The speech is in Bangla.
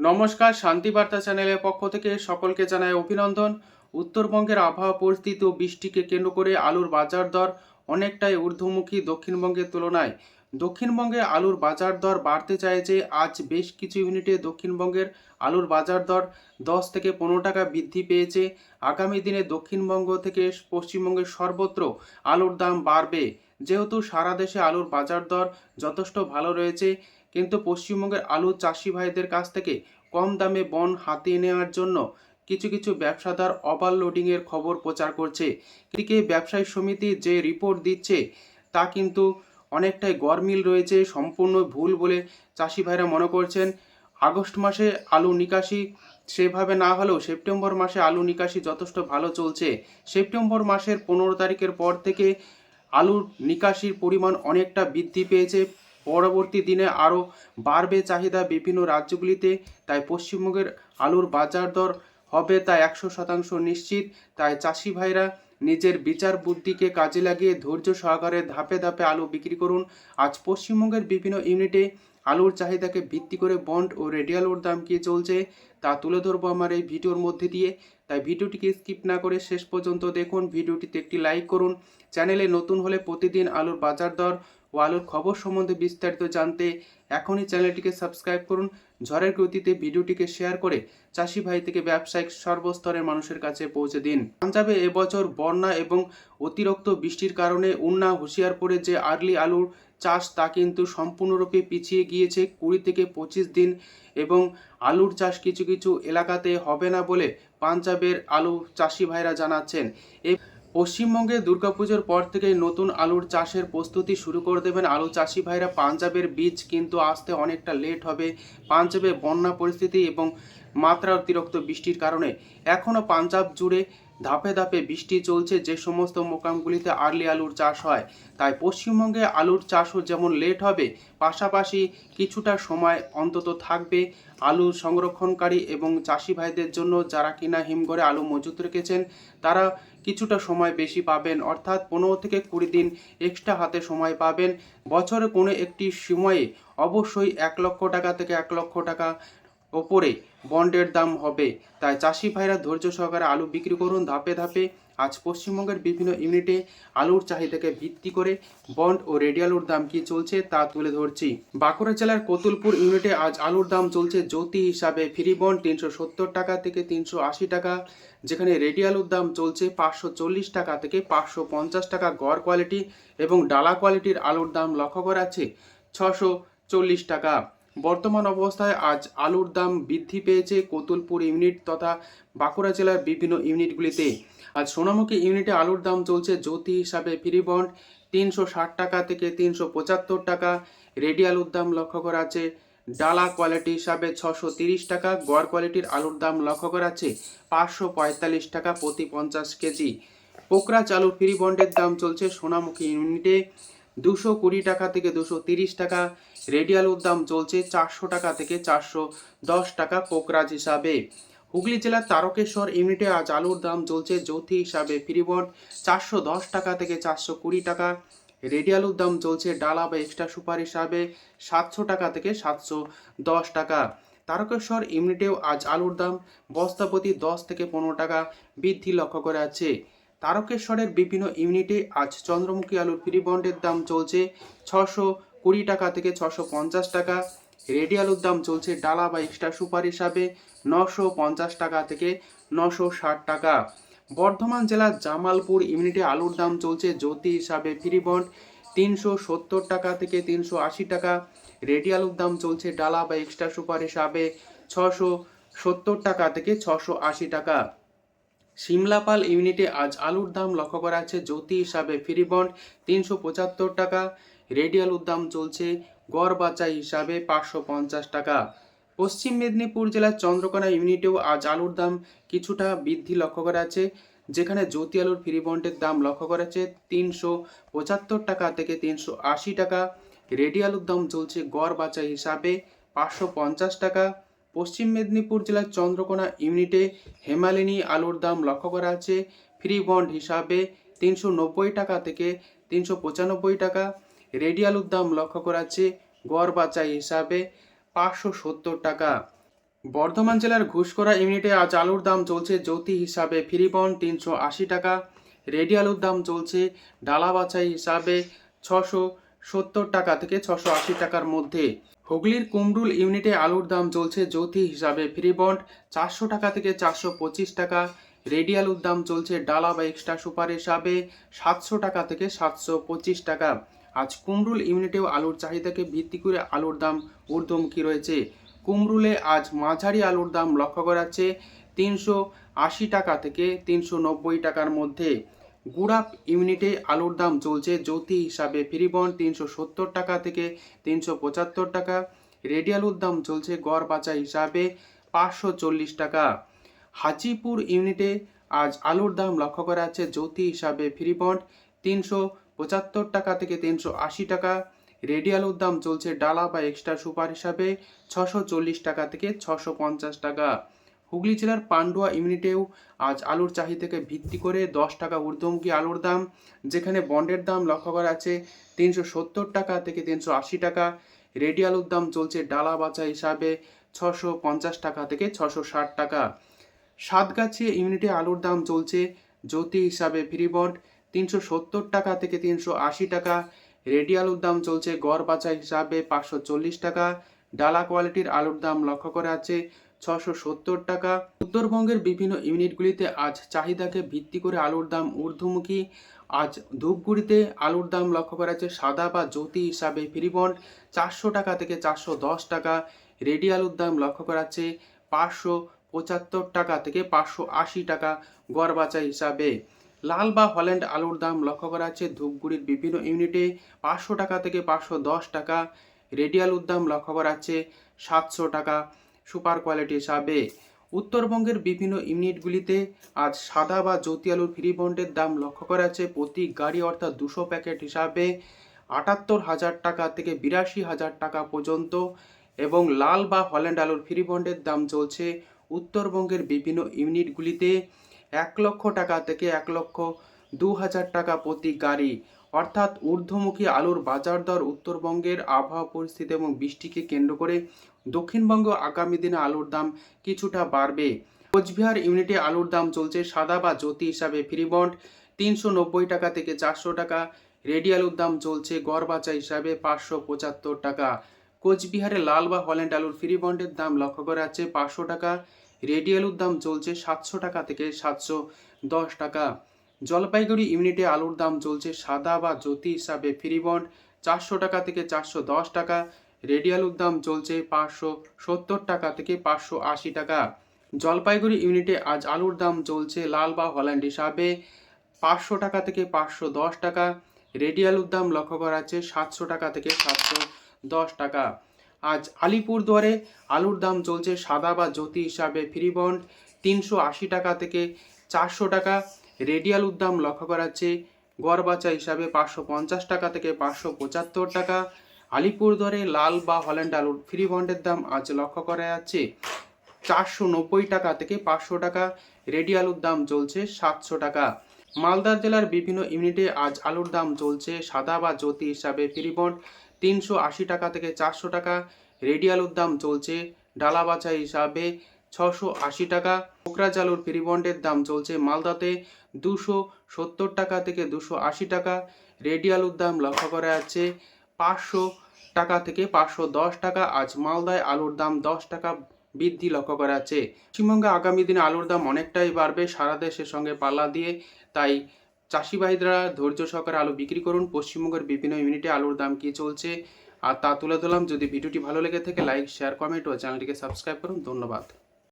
নমস্কার, শান্তিবার্তা চ্যানেলের পক্ষ থেকে সকলকে জানাই অভিনন্দন। উত্তরবঙ্গের আবহাওয়া পরিস্থিতি ও বৃষ্টিকে কেন্দ্র করে আলুর বাজার দর অনেকটাই ঊর্ধ্বমুখী দক্ষিণবঙ্গের তুলনায়। দক্ষিণবঙ্গে আলুর বাজার দর বাড়তে চাইছে আজ বেশ কিছু ইউনিটে দক্ষিণবঙ্গের আলুর বাজার দর দশ থেকে পনেরো টাকা বৃদ্ধি পেয়েছে। আগামী দিনে দক্ষিণবঙ্গ থেকে পশ্চিমবঙ্গের সর্বত্র আলুর দাম বাড়বে। যেহেতু সারা দেশে আলুর বাজার দর যথেষ্ট ভালো রয়েছে কিন্তু পশ্চিমবঙ্গের আলু চাষি ভাইদের কাছ থেকে কম দামে বন হাতিয়ে নেওয়ার জন্য কিছু কিছু ব্যবসাদার ওভারলোডিংয়ের খবর প্রচার করছে। এদিকে ব্যবসায়ী সমিতি যে রিপোর্ট দিচ্ছে, তা কিন্তু অনেকটাই গরমিল রয়েছে, সম্পূর্ণ ভুল বলে চাষি ভাইরা মনে করছেন। আগস্ট মাসে আলু নিকাশি সেভাবে না হলেও সেপ্টেম্বর মাসে আলু নিকাশি যথেষ্ট ভালো চলছে। সেপ্টেম্বর মাসের পনেরো তারিখের পর থেকে আলুর নিকাশির পরিমাণ অনেকটা বৃদ্ধি পেয়েছে। পরবর্তী দিনে আরও বাড়বে চাহিদা বিভিন্ন রাজ্যগুলিতে, তাই পশ্চিমবঙ্গের আলুর বাজার দর হবে তা একশো শতাংশ নিশ্চিত। তাই চাষি ভাইরা নিজের বিচার বুদ্ধিকে কাজে লাগিয়ে ধৈর্য সহকারে ধাপে ধাপে আলু বিক্রি করুন। আজ পশ্চিমবঙ্গের বিভিন্ন ইউনিটে আলুর চাহিদাকে ভিত্তি করে বন্ড ও রেডিয়াল আলুর দাম কি চলছে তা তুলে ধরবো আমার এই ভিডিওর মধ্যে দিয়ে। তাই ভিডিওটিকে স্কিপ না করে শেষ পর্যন্ত দেখুন। ভিডিওটিতে একটি লাইক করুন। চ্যানেলে নতুন হলে প্রতিদিন আলুর বাজার দর ও আলুর খবর সম্বন্ধে বিস্তারিত জানতে এখনই চ্যানেলটিকে সাবস্ক্রাইব করুন। ঝড়ের গতিতে ভিডিওটিকে শেয়ার করে চাষি ভাই থেকে ব্যবসায়িক সর্বস্তরের মানুষের কাছে পৌঁছে দিন। পাঞ্জাবে এবছর বন্যা এবং অতিরিক্ত বৃষ্টির কারণে উন্না, হুঁশিয়ারপুরে যে আর্লি আলুর চাষ তা কিন্তু সম্পূর্ণরূপে পিছিয়ে গিয়েছে কুড়ি থেকে পঁচিশ দিন এবং আলুর চাষ কিছু কিছু এলাকাতে হবে না বলে পাঞ্জাবের আলু চাষি ভাইরা জানাচ্ছেন। পশ্চিমবঙ্গে দুর্গাপুজোর পর থেকেই নতুন আলুর চাষের প্রস্তুতি শুরু করে দেবেন আলু চাষি ভাইরা। পাঞ্জাবের বীজ কিন্তু আসতে অনেকটা লেট হবে। পাঞ্জাবে বন্যা পরিস্থিতি এবং মাত্রা অতিরিক্ত বৃষ্টির কারণে এখনও পাঞ্জাব জুড়ে ধাপে ধাপে বৃষ্টি চলছে। যে সমস্ত মোকামগুলিতে আর্লি আলুর চাষ হয়, তাই পশ্চিমবঙ্গে আলুর চাষও যেমন লেট হবে, পাশাপাশি কিছুটা সময় অন্তত থাকবে। আলু সংরক্ষণকারী এবং চাষি ভাইদের জন্য যারা কিনা হিমঘরে আলু মজুত রেখেছেন, তারা কিছুটা সময় বেশি পাবেন। অর্থাৎ পনেরো থেকে কুড়ি দিন এক্সট্রা হাতে সময় পাবেন। বছরে কোনো একটি সময়ে অবশ্যই এক লক্ষ টাকা থেকে এক লক্ষ টাকা ওপরে বন্ডের দাম হবে। তাই চাষি ভাইরা ধৈর্য সহকারে আলু বিক্রি করুন ধাপে ধাপে। আজ পশ্চিমবঙ্গের বিভিন্ন ইউনিটে আলুর চাহিদাকে ভিত্তি করে বন্ড ও রেডি আলুর দাম কি চলছে তা তুলে ধরছি। বাঁকুড়া জেলার কতুলপুর ইউনিটে আজ আলুর দাম চলছে জ্যোতি হিসাবে। ফ্রি বন্ড তিনশো সত্তর টাকা থেকে তিনশো আশি টাকা, যেখানে রেডি আলুর দাম চলছে পাঁচশো চল্লিশ টাকা থেকে পাঁচশো পঞ্চাশ টাকা গড় কোয়ালিটি এবং ডালা কোয়ালিটির আলুর দাম লক্ষ্য করা আছে ছশো চল্লিশ টাকা। বর্তমান অবস্থায় আজ আলুর দাম বৃদ্ধি পেয়েছে কতুলপুর ইউনিট তথা বাঁকুড়া জেলার বিভিন্ন ইউনিটগুলিতে। আজ সোনামুখী ইউনিটে আলুর দাম চলছে জ্যোতি হিসাবে ফ্রি বন্ড তিনশো ষাট টাকা থেকে তিনশো পঁচাত্তর টাকা। রেডি আলুর দাম লক্ষ্য করা আছে ডালা কোয়ালিটি হিসাবে ছশো তিরিশ টাকা, গড় কোয়ালিটির আলুর দাম লক্ষ্য করা আছে পাঁচশো পঁয়তাল্লিশ টাকা প্রতি পঞ্চাশ কেজি। পোকরা চালু ফ্রি বন্ডের দাম চলছে সোনামুখী ইউনিটে দুশো কুড়ি টাকা থেকে দুশো তিরিশ টাকা রেডি আলুর দাম চলছে চারশো টাকা থেকে চারশো দশ টাকা কোকরাজ হিসাবে। হুগলি জেলার তারকেশ্বর ইউনিটে আজ আলুর দাম চলছে জ্যোতি হিসাবে ফ্রিবন্ড চারশো দশ টাকা থেকে চারশো কুড়ি টাকা। রেডি আলুর দাম চলছে ডালা বা এক্সট্রা সুপার হিসাবে সাতশো টাকা থেকে সাতশো দশ টাকা। তারকেশ্বর ইউনিটেও আজ আলুর দাম বস্তাপতি দশ থেকে পনেরো টাকা বৃদ্ধি লক্ষ্য করা আছে তারকেশ্বরের বিভিন্ন ইউনিটে আজ চন্দ্রমুখী আলুর ফ্রি বন্ডের দাম চলছে ছশো কুড়ি টাকা থেকে ছশো পঞ্চাশ টাকা। রেডি আলুর দাম চলছে ডালা বা এক্সট্রা সুপার হিসাবে নশো পঞ্চাশ টাকা থেকে নশো ষাট টাকা। বর্ধমান জেলার জামালপুর ইউনিটে আলুর দাম চলছে জ্যোতি হিসাবে ফ্রি বন্ড তিনশো সত্তর টাকা থেকে তিনশো আশি টাকা। রেডি আলুর দাম চলছে ডালা বা এক্সট্রা সুপার হিসাবে ছশো সত্তর টাকা থেকে ছশো আশি টাকা। সিমলাপাল ইউনিটে আজ আলুর দাম লক্ষ্য করা আছে জ্যোতি হিসাবে ফ্রি বন্ড তিনশো পঁচাত্তর টাকা। রেডি আলুর দাম চলছে গড় বাচাই হিসাবে পাঁচশো পঞ্চাশ টাকা। পশ্চিম মেদিনীপুর জেলার চন্দ্রকোনা ইউনিটেও আজ আলুর দাম কিছুটা বৃদ্ধি লক্ষ্য করা আছে যেখানে জ্যোতি আলুর ফ্রি বন্ডের দাম লক্ষ্য করা আছে তিনশো পঁচাত্তর টাকা থেকে তিনশো আশি টাকা। রেডি আলুর দাম চলছে গড় বাচাই হিসাবে পাঁচশো পঞ্চাশ টাকা। পশ্চিম মেদিনীপুর জেলার চন্দ্রকোনা ইউনিটে হেমালিনী আলুর দাম লক্ষ্য করা আছে ফ্রি বন্ড হিসাবে তিনশো নব্বই টাকা থেকে তিনশো পঁচানব্বই টাকা। রেডি আলুর দাম লক্ষ্য করা আছে গড় বাচাই হিসাবে পাঁচশো সত্তর টাকা। বর্ধমান জেলার ঘুষকরা ইউনিটে আজ আলুর দাম চলছে জ্যোতি হিসাবে ফ্রিবন তিনশো আশি টাকা। রেডি আলুর দাম চলছে ডালা বাছাই হিসাবে ছশো সত্তর টাকা থেকে ছশো আশি টাকার মধ্যে। হুগলির কুমরুল ইউনিটে আলুর দাম চলছে জ্যোতি হিসাবে ফ্রিবন্ড চারশো টাকা থেকে চারশো পঁচিশ টাকা। রেডি আলুর দাম চলছে ডালা বা এক্সট্রা সুপার হিসাবে সাতশো টাকা থেকে সাতশো পঁচিশ টাকা। আজ কুমরুল ইউনিটেও আলুর চাহিদাকে ভিত্তি করে আলুর দাম ঊর্ধ্বমুখী রয়েছে। কুমরুলে আজ মাঝারি আলুর দাম লক্ষ্য করা যাচ্ছে তিনশো আশি টাকা থেকে তিনশো নব্বই টাকার মধ্যে। গুড়াপ ইউনিটে আলুর দাম চলছে জ্যোতি হিসাবে ফ্রিবন তিনশো সত্তর টাকা থেকে তিনশো পঁচাত্তর টাকা। রেডি আলুর দাম চলছে গড় বাচা হিসাবে পাঁচশো চল্লিশ টাকা। হাজিপুর ইউনিটে আজ আলুর দাম লক্ষ্য করা যাচ্ছে জ্যোতি হিসাবে ফ্রিবন্ড তিনশো পঁচাত্তর টাকা থেকে তিনশো আশি টাকা। রেডি দাম চলছে ডালা বা এক্সট্রা সুপার হিসাবে ছশো চল্লিশ টাকা থেকে ছশো পঞ্চাশ টাকা। হুগলি জেলার পান্ডুয়া ইউনিটেও আজ আলুর চাহিদাকে ভিত্তি করে দশ টাকা ঊর্ধ্বমুখী আলুর দাম, যেখানে বন্ডের দাম লক্ষ্য করা আছে তিনশো সত্তর টাকা থেকে তিনশো আশি টাকা। রেডি আলুর দাম চলছে ডালা বাচা হিসাবে ছশো পঞ্চাশ টাকা থেকে ছশো ষাট টাকা। সাতগাছি ইউনিটে আলুর দাম চলছে জ্যোতি হিসাবে ফ্রিবন্ড তিনশো সত্তর টাকা থেকে তিনশো আশি টাকা। রেডি আলুর দাম চলছে গড় বাচা হিসাবে পাঁচশো চল্লিশ টাকা। ডালা কোয়ালিটির আলুর দাম লক্ষ্য করা আছে ছশো সত্তর টাকা। উত্তরবঙ্গের বিভিন্ন ইউনিটগুলিতে আজ চাহিদাকে ভিত্তি করে আলুর দাম ঊর্ধ্বমুখী। আজ ধূপগুড়িতে আলুর দাম লক্ষ্য করা যাচ্ছে সাদা বা জ্যোতি হিসাবে ফ্রিবন্ড চারশো টাকা থেকে চারশো দশ টাকা। রেডি আলুর দাম লক্ষ্য করা যাচ্ছে পাঁচশো পঁচাত্তর টাকা থেকে পাঁচশো আশি টাকা গড় বাচা হিসাবে। লাল বা হল্যান্ড আলুর দাম লক্ষ্য করা যাচ্ছে। ধূপগুড়ির বিভিন্ন ইউনিটে পাঁচশো টাকা থেকে পাঁচশো দশ টাকা রেডি আলুর দাম লক্ষ্য করা যাচ্ছে। সাতশো টাকা সুপার কোয়ালিটি হিসাবে। উত্তরবঙ্গের বিভিন্ন ইউনিটগুলিতে আজ সাদা বা জ্যোতি আলুর ফ্রি বন্ডের দাম লক্ষ্য করা যাচ্ছে। প্রতি গাড়ি অর্থাৎ দুশো প্যাকেট হিসাবে আটাত্তর হাজার টাকা থেকে বিরাশি হাজার টাকা পর্যন্ত এবং লাল বা হল্যান্ড আলুর ফ্রি বন্ডের দাম চলছে। উত্তরবঙ্গের বিভিন্ন ইউনিটগুলিতে এক লক্ষ টাকা থেকে এক লক্ষ দু হাজার টাকা প্রতি গাড়ি। অর্থাৎ ঊর্ধ্বমুখী আলুর বাজার দর উত্তরবঙ্গের আবহাওয়া পরিস্থিতি এবং বৃষ্টিকে কেন্দ্র করে দক্ষিণবঙ্গ আগামী দিনে আলুর দাম কিছুটা বাড়বে। কোচবিহার ইউনিটে আলুর দাম চলছে সাদা বা জ্যোতি হিসাবে ফ্রিবন্ড তিনশো নব্বই টাকা থেকে চারশো টাকা। রেডি আলুর দাম চলছে গড় বাচা হিসাবে পাঁচশো পঁচাত্তর টাকা। কোচবিহারে লাল বা হল্যান্ড আলুর ফ্রি বন্ডের দাম লক্ষ্য করা যাচ্ছে পাঁচশো টাকা। রেডি আলুর দাম চলছে সাতশো টাকা থেকে সাতশো দশ টাকা। জলপাইগুড়ি ইউনিটে আলুর দাম চলছে সাদা বা জ্যোতি হিসাবে ফ্রি বন্ড চারশো টাকা থেকে চারশো দশ টাকা। রেডিয়ালুর দাম চলছে পাঁচশো সত্তর টাকা থেকে পাঁচশো আশি টাকা। জলপাইগুড়ি ইউনিটে আজ আলুর দাম চলছে লাল বা হল্যান্ড হিসাবে পাঁচশো টাকা থেকে পাঁচশো দশ টাকা। রেডিয়ালুর দাম লক্ষ্য করা যাচ্ছে সাতশো টাকা থেকে সাতশো দশ টাকা। আজ আলিপুরদুয়ারে আলুর দাম চলছে সাদা বা জ্যোতি হিসাবে ফ্রি বন্ড। তিনশো আশি টাকা থেকে চারশো টাকা। রেডি আলুর দাম লক্ষ্য করা যাচ্ছে গড় বাচ্চা হিসাবে পাঁচশো পঞ্চাশ টাকা থেকে পাঁচশো পঁচাত্তর টাকা। আলিপুরদুয়ারে লাল বা হল্যান্ড আলুর ফ্রি বন্ডের দাম আজ লক্ষ্য করা যাচ্ছে চারশো নব্বই টাকা থেকে পাঁচশো টাকা। রেডি আলুর দাম চলছে সাতশো টাকা। মালদা জেলার বিভিন্ন ইউনিটে আজ আলুর দাম চলছে সাদা বা জ্যোতি হিসাবে ফ্রি বন্ড। তিনশো আশি টাকা থেকে চারশো টাকা। রেডি আলুর দাম চলছে ডালা বাছা হিসাবে ছশো আশি টাকা। কোকরাজ আলুর ফ্রি দাম চলছে মালদাতে দুশো সত্তর টাকা থেকে দুশো আশি টাকা। রেডি আলুর দাম লক্ষ্য করা যাচ্ছে পাঁচশো টাকা থেকে পাঁচশো দশ টাকা। আজ মালদায় আলুর দাম দশ টাকা বৃদ্ধি লক্ষ্য করা যাচ্ছে। পশ্চিমবঙ্গে আগামী দিনে আলুর দাম অনেকটাই বাড়বে, সারা দেশের সঙ্গে পাল্লা দিয়ে। তাই চাষি ভাইরা ধৈর্য সহকারে আলু বিক্রি করুন। পশ্চিমবঙ্গের বিভিন্ন ইউনিটে আলুর দাম কী চলছে? আর তা তুলে ধরলাম। যদি ভিডিওটি ভালো লেগে থাকে, লাইক শেয়ার কমেন্ট ও চ্যানেলটিকে সাবস্ক্রাইব করুন। ধন্যবাদ।